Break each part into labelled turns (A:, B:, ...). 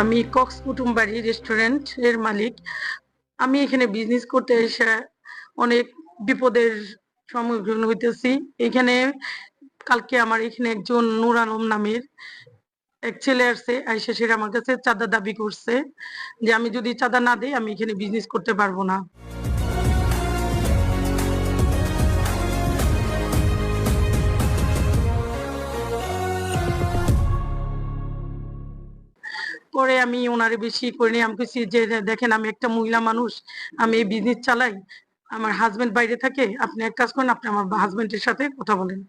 A: আমি কক্স কুটুমবাড়ি রেস্টুরেন্টের মালিক। আমি এখানে বিজনেস করতে এসে অনেক বিপদের সম্মুখীন হইতেছি। এখানে কালকে আমার এখানে একজন নূর আলম নামের এক ছেলে আসছে, আইসা সেরা আমার কাছে চাঁদা দাবি করছে যে, আমি যদি চাঁদা না দিই, আমি এখানে বিজনেস করতে পারব না। পরে আমি ওনারে বেশি করে নিয়ে আমি যে দেখেন, আমি একটা মহিলা মানুষ, আমি এই বিজনেস চালাই, আমার হাজবেন্ড বাইরে থাকে, আপনি এক কাজ করেন, আপনি আমার হাজবেন্ডের সাথে কথা বলেন।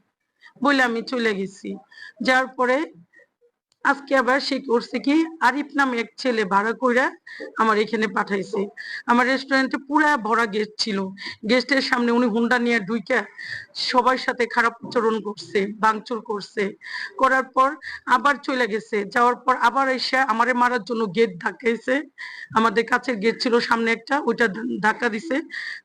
A: বলে আমি চলে গেছি। যার পরে আজকে আবার সে করছে কি, আরিফ নামে এক ছেলে ভাড়া কইরা আমার এখানে পাঠাইছে। আমার রেস্টুরেন্টে পুরা ভরা গেস্ট ছিল। গেস্টের সামনে উনি হুন্ডা নিয়ে ঢুইকা সবার সাথে খারাপ আচরণ করছে, ভাঙচুর করছে। করার পর আবার চলে গেছে। যাওয়ার পর আবার এসে আমারে মারার জন্য গেট ধাক্কাইছে। আমাদের কাছের গেট ছিল সামনে একটা, ওইটা ধাক্কা দিছে।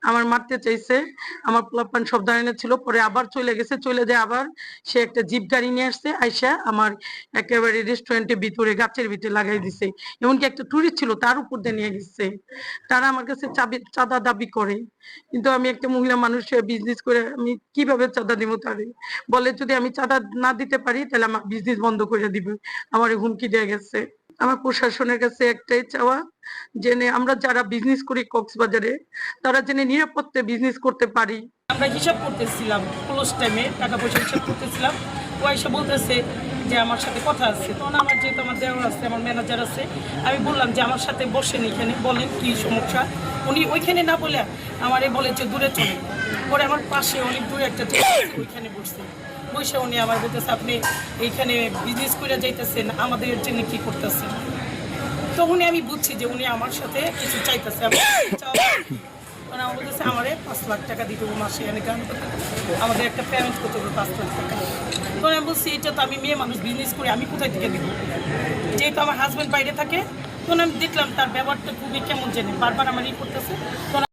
A: আমার মারতে চাইছে। আমার পোলাপান সব দাঁড়ানো ছিল। পরে আবার চলে গেছে। চলে যায় আবার সে একটা জিপ গাড়ি নিয়ে আসছে। আইসা আমার একেবারে রেস্টুরেন্টের ভিতরে, গাছের ভিতরে লাগাই দিছে। এমনকি একটা টুরিস্ট ছিল, তার উপর দিয়ে নিয়ে গেছে। তারা আমার কাছে চাবি, চাঁদা দাবি করে। কিন্তু আমি একটা মহিলা মানুষ বিজনেস করে আমি কীভাবে চাঁদা দিব তারে? বলে, যদি আমি চাঁদা না দিতে পারি, তাহলে আমার বিজনেস বন্ধ করে দিবে। আমার হুমকি দেওয়া গেছে। আমার প্রশাসনের কাছে একটাই চাওয়া, জেনে আমরা যারা বিজনেস করি কক্সবাজারে, তারা জেনে নিরাপত্তে বিজনেস করতে পারি।
B: আমরা হিসাব করতেছিলাম ক্লোজ টাইমে টাকা পয়সা হিসাব করতেছিলাম। এসে বলতেছে যে আমার সাথে কথা আছে। তখন আমার যেহেতু আমার দেওয়ার আছে, আমার ম্যানেজার আছে, আমি বললাম যে আমার সাথে বসেন এখানে, বলেন কি সমস্যা। উনি ওইখানে না বলে আমারে বলে যে দূরে চলে। পরে আমার পাশে অনেক দূরে একটা ওইখানে বসছে। বসে উনি আমার বলতেছে, আপনি এইখানে বিজনেস করে যাইতেছেন, আমাদের জন্য কি করতেছেন? তখনই আমি বুঝছি যে উনি আমার সাথে কিছু চাইতেছে, আমি চাওয়া- মানে আমার বলতেছে আমারে পাঁচ লাখ টাকা দিতে হবে মাসে এনে গান আমাদের একটা পেমেন্ট করতে হবে পাঁচ লাখ টাকা। তখন আমি বলছি, এটা তো আমি মেয়ে মানুষ বিজনেস করি, আমি কোথায় থেকে দিব? যেহেতু আমার হাজব্যান্ড বাইরে থাকে, তখন আমি দেখলাম তার ব্যবহারটা খুবই কেমন জানি, বারবার আমার ই করতেছে। তখন